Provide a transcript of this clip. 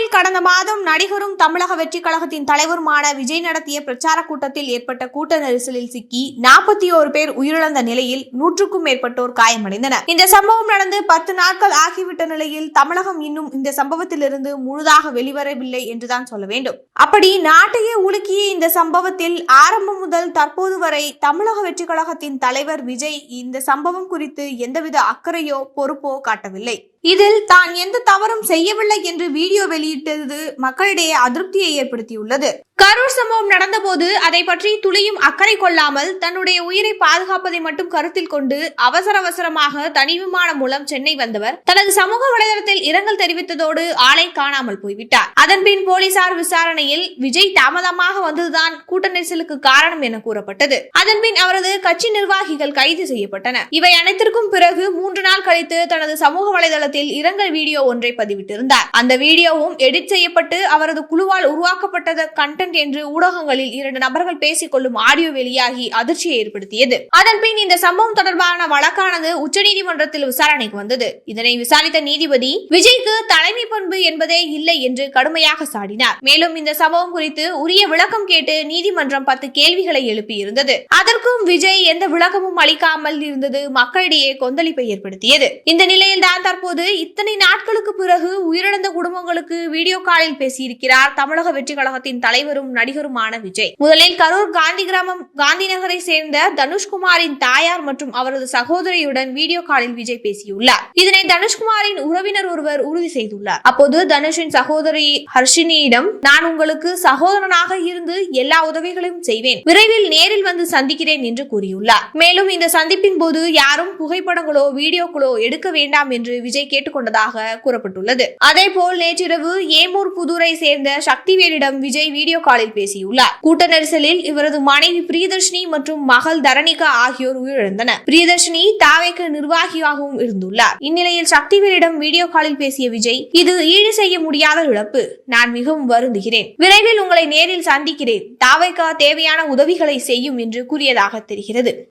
கரூரில் கடந்த மாதம் நடிகரும் தமிழக வெற்றிக் கழகத்தின் தலைவருமான விஜய் நடத்திய பிரச்சார கூட்டத்தில் ஏற்பட்ட கூட்ட நெரிசலில் சிக்கி நாற்பத்தி ஓரு பேர் உயிரிழந்த நிலையில் நூற்றுக்கும் மேற்பட்டோர் காயமடைந்தனர். இந்த சம்பவம் நடந்து பத்து நாட்கள் ஆகிவிட்ட நிலையில் தமிழகம் இன்னும் இந்த சம்பவத்திலிருந்து முழுதாக வெளிவரவில்லை என்றுதான் சொல்ல வேண்டும். அப்படி நாட்டையே உலுக்கிய இந்த சம்பவத்தில் ஆரம்பம் முதல் தற்போது வரை தமிழக வெற்றிக் கழகத்தின் தலைவர் விஜய் இந்த சம்பவம் குறித்து எந்தவித அக்கறையோ பொறுப்போ காட்டவில்லை. இதில் தான் எந்த தவறும் செய்யவில்லை என்று வீடியோ வெளியிட்டது மக்களிடையே அதிருப்தியை ஏற்படுத்தியுள்ளது. கரூர் சம்பவம் நடந்தபோது அதை பற்றி துளியும் அக்கறை கொள்ளாமல் தன்னுடைய உயிரை பாதுகாப்பதை மட்டும் கருத்தில் கொண்டு அவசர அவசரமாக தனி விமானம் மூலம் சென்னை வந்தவர் தனது சமூக வலைதளத்தில் இரங்கல் தெரிவித்ததோடு ஆளை காணாமல் போய்விட்டார். அதன்பின் போலீசார் விசாரணையில் விஜய் தாமதமாக வந்ததுதான் கூட்ட நெரிசலுக்கு காரணம் என கூறப்பட்டது. அதன்பின் அவரது கட்சி நிர்வாகிகள் கைது செய்யப்பட்டனர். இவை அனைத்திற்கும் பிறகு மூன்று நாள் கழித்து தனது சமூக வலைதளத்தில் இரங்கல் வீடியோ ஒன்றை பதிவிட்டிருந்தார். அந்த வீடியோவும் எடிட் செய்யப்பட்டு அவரது குழுவால் உருவாக்கப்பட்டது கண்டென்ட் என்று ஊடகங்களில் இரண்டு நபர்கள் பேசிக் கொள்ளும் ஆடியோ வெளியாகி அதிர்ச்சியை ஏற்படுத்தியது. அதன்பின் இந்த சம்பவம் தொடர்பான வழக்கானது உச்சநீதிமன்றத்தில் விசாரணைக்கு வந்தது. இதனை விசாரித்த நீதிபதி விஜய்க்கு தலைமை பண்பு என்பதே இல்லை என்று கடுமையாக சாடினார். மேலும் இந்த சம்பவம் குறித்து உரிய விளக்கம் கேட்டு நீதிமன்றம் பத்து கேள்விகளை எழுப்பியிருந்தது. அதற்கும் விஜய் எந்த விளக்கமும் அளிக்காமல் இருந்தது மக்களிடையே கொந்தளிப்பை ஏற்படுத்தியது. இந்த நிலையில் தான் தற்போது இத்தனை நாட்களுக்கு பிறகு உயிரிழந்த குடும்பங்களுக்கு வீடியோ காலில் பேசியிருக்கிறார் தமிழக வெற்றி கழகத்தின் தலைவரும் நடிகருமான விஜய். முதலில் கரூர் காந்தி கிராமம் காந்தி நகரை சேர்ந்த தனுஷ்குமாரின் தாயார் மற்றும் அவரது சகோதரியுடன் வீடியோ காலில் விஜய் பேசியுள்ளார். இதனை தனுஷ்குமாரின் உறவினர் ஒருவர் உறுதி செய்துள்ளார். அப்போது தனுஷின் சகோதரி ஹர்ஷினியிடம் நான் உங்களுக்கு சகோதரனாக இருந்து எல்லா உதவிகளையும் செய்வேன். விரைவில் நேரில் வந்து சந்திக்கிறேன் என்று கூறியுள்ளார். மேலும் இந்த சந்திப்பின் போது யாரும் புகைப்படங்களோ வீடியோக்களோ எடுக்க வேண்டாம் என்று விஜய் கேட்டுக்கொண்டதாக கூறப்பட்டுள்ளது. அதே போல் நேற்றிரவு ஏமூர் புதூரை சேர்ந்த சக்திவேலிடம் விஜய் வீடியோ காலில் பேசியுள்ளார். கூட்ட நெரிசலில் இவரது மனைவி பிரியதர்ஷினி மற்றும் மகள் தரணிகா ஆகியோர் உயிரிழந்தனர். பிரியதர்ஷினி தாவேக்கு நிர்வாகியாகவும் இருந்துள்ளார். இந்நிலையில் சக்திவேலிடம் வீடியோ காலில் பேசிய விஜய் இது ஈடு செய்ய முடியாத இழப்பு. நான் மிகவும் வருந்துகிறேன். விரைவில் உங்களை நேரில் சந்திக்கிறேன். தாவைக்கா தேவையான உதவிகளை செய்யும் என்று கூறியதாக தெரிகிறது.